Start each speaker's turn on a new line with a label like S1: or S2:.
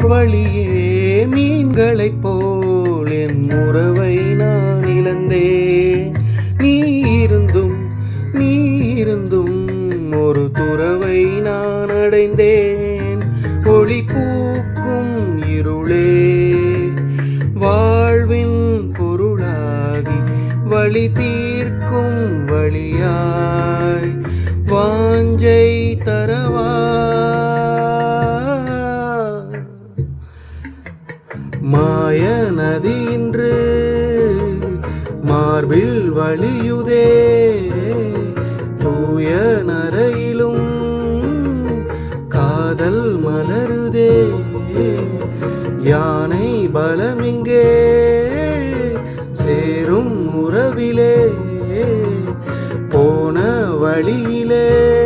S1: நீர் வழியே மீன்களைப் போல் என் உறவை நான் இழந்தேன் நீ இருந்தும் நீ இருந்தும் ஒரு துறவை நான் அடைந்தேன். ஒளி பூக்கும் இருளே வாழ்வின் பொருளாகி வழி தீர்க்கும் வழியாய். வாஞ்சை தரவா மாய நதி இன்று மார்பில் வழியுதே. தூய நரையிலும் காதல் மலருதே. யானை பலமிங்கே சேரும் உறவிலே. போன வழியிலே